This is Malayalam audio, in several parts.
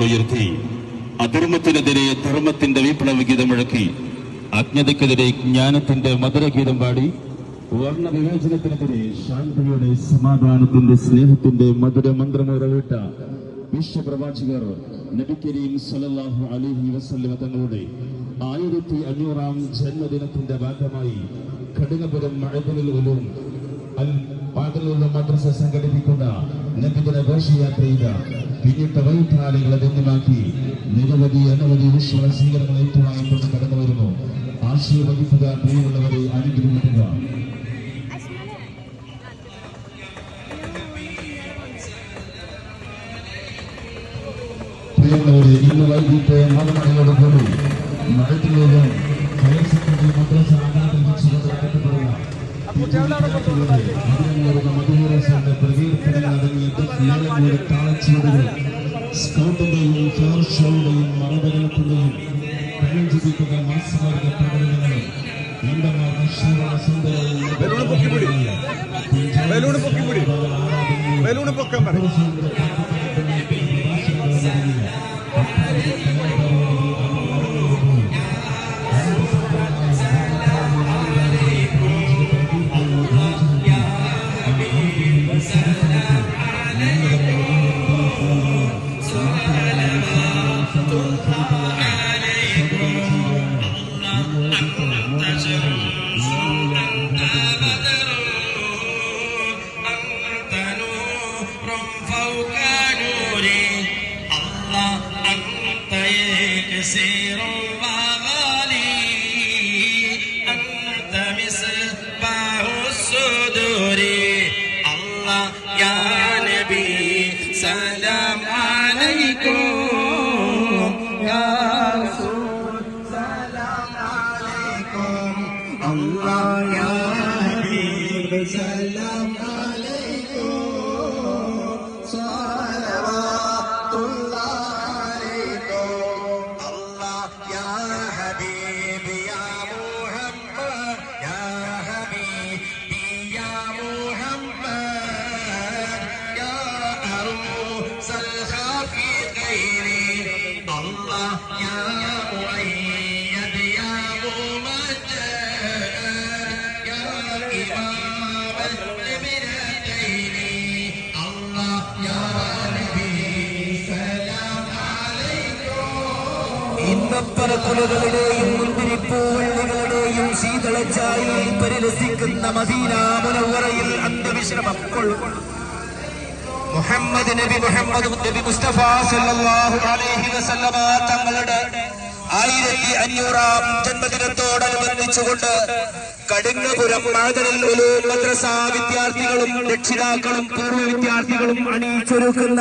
ഉയർത്തി. അധർമ്മത്തിനെതിരെ ധർമ്മത്തിന്റെ വിപ്ലവഗീതം മുഴക്കി. അജ്ഞതയ്ക്കെതിരെ ജ്ഞാനത്തിന്റെ മധുരഗീതം പാടി. വർണവിവേചനത്തിനെതിരെ ശാന്തിയുടെ സമാധാനത്തിന്റെ സ്നേഹത്തിന്റെ മധുര മന്ത്രമുറവിട്ട വിശ്വപ്രവാചകർ നബി കരീം സല്ലല്ലാഹു അലൈഹി വസല്ലമ തങ്ങളുടെ ആയിരത്തി അഞ്ഞൂറാം ജന്മദിനത്തിന്റെ ഭാഗമായി കഠിനപുരം മഴതുലിൽ അൽ പാതലുള്ള മദ്രസ സംഘടിപ്പിക്കുന്ന നബിദിന ഘോഷയാത്രയുടെ പിന്നിട്ട വൈദ്യാളികളെ ധന്യമാക്കി നിരവധി അനവധി വിശ്വാസീകരണങ്ങൾ ഏറ്റുവാങ്ങിക്കൊണ്ട് കടന്നു വരുന്നു ആശീർവദിക്കുക പ്രിയമുള്ളവരെ അനുഗ്രഹിക്കുക. പ്രിയമുള്ളവരെ ഇന്ന് വൈകിട്ട് മൂന്ന് മണിയോടുകൂടി മഴത്തിലേക്കും ഹയർ സെക്കൻഡറി മദ്രസ ആകാതെ വെച്ചുകൊണ്ട് നടത്തപ്പെടുന്ന മധുര പ്രകീർത്തനങ്ങൾ മേളങ്ങളുടെ താളച്ചുവടുകൾ സ്കൗട്ടിന്റെയും ഫ്ലവർ ഷോയുടെയും മറബലത്തിന്റെയും കണ്ണഞ്ചിപ്പിക്കുന്ന മാസമാർഗ പ്രകടനങ്ങളും ഈണ്ടമാർന്ന ശീവണ ബലൂണ് പൊക്കിപ്പിടി. ബലൂണ് പൊക്കിപ്പിടി. ബലൂണ് പൊക്കാൻ പറയും يكسير وغالي أنت مصباح الصدور الله يا نبي سلام عليكم يا رسول سلام عليكم الله يا حبيب سلام عليكم صلوات الله عروس الخافقين الله يا مؤيد يا ممجد يا إمام الابنتين الله يا نبي سلام عليكم ഇന്നപ്പറ കുലകളുടെയും മുന്തിരിപ്പൂവള്ളികളുടെയും ശീതളച്ചായയിൽ പരിലസിക്കുന്ന മദീന മുനവറയിൽ അന്ത്യവിശ്രമം കൊള്ളുകൊള്ളു മുഹമ്മദ് നബി മുഹമ്മദ് നബി മുസ്തഫ സല്ലല്ലാഹു അലൈഹി വസല്ലമ തങ്ങളുടെ ആയിരത്തി അഞ്ഞൂറാം ജന്മദിനത്തോടനുബന്ധിച്ചുകൊണ്ട് കടുങ്ങപുരം മാതലിൽ ഒരു മദ്രസ വിദ്യാർത്ഥികളും രക്ഷിതാക്കളും പൂർവ വിദ്യാർത്ഥികളും അണിയിച്ചൊരുക്കുന്ന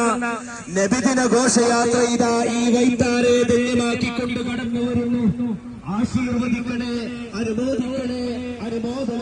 നബിദിന ഘോഷയാത്ര ഇതാ ഈ വൈത്താരെ ധന്യമാക്കിക്കൊണ്ട് കടന്നു വരുന്നു ആശീർവദിക്കണേ അനുമോദിക്കണേ അനുമോദന